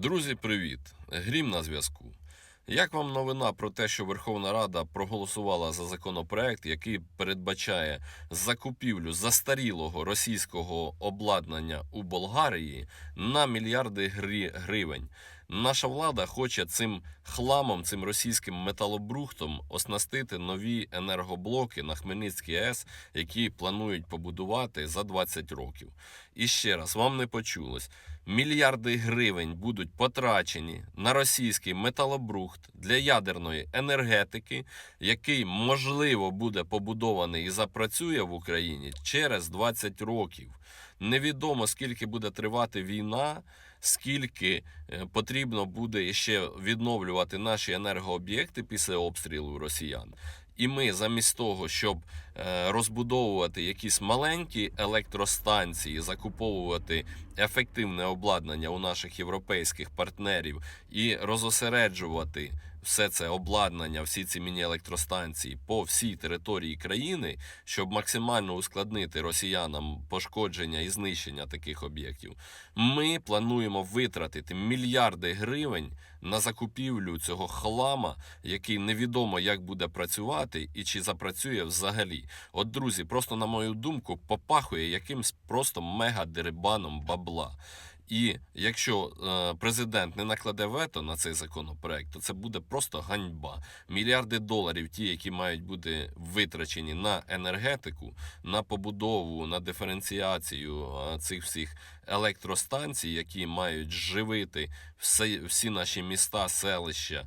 Друзі, привіт! Грім на зв'язку. Як вам новина про те, що Верховна Рада проголосувала за законопроект, який передбачає закупівлю застарілого російського обладнання у Болгарії на мільярди грі- гривень? Наша влада хоче цим хламом, цим російським металобрухтом оснастити нові енергоблоки на Хмельницькій АЕС, які планують побудувати за 20 років. І ще раз, вам не почулось. Мільярди гривень будуть потрачені на російський металобрухт для ядерної енергетики, який можливо буде побудований і запрацює в Україні через 20 років. Невідомо скільки буде тривати війна, скільки е, потрібно буде ще відновлювати наші енергооб'єкти після обстрілу росіян. І ми замість того, щоб е, розбудовувати якісь маленькі електростанції, закуповувати ефективне обладнання у наших європейських партнерів і розосереджувати все це обладнання, всі ці міні-електростанції по всій території країни, щоб максимально ускладнити росіянам пошкодження і знищення таких об'єктів, ми плануємо витратити мільярди гривень на закупівлю цього хлама, який невідомо як буде працювати і чи запрацює взагалі. От, друзі, просто на мою думку, попахує якимсь просто мега-дерибаном бабла. І якщо е, президент не накладе вето на цей законопроект, то це буде просто ганьба. Мільярди доларів, ті, які мають бути витрачені на енергетику, на побудову, на диференціацію е, цих всіх електростанцій, які мають живити всі наші міста, селища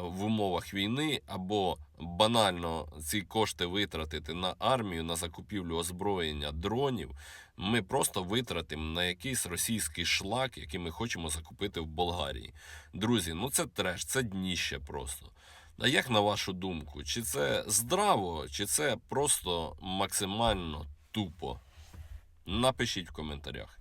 в умовах війни, або банально ці кошти витратити на армію, на закупівлю озброєння дронів. Ми просто витратимо на якийсь російський шлак, який ми хочемо закупити в Болгарії. Друзі, ну це треш, це дніще просто. А як на вашу думку, чи це здраво, чи це просто максимально тупо? Напишіть в коментарях.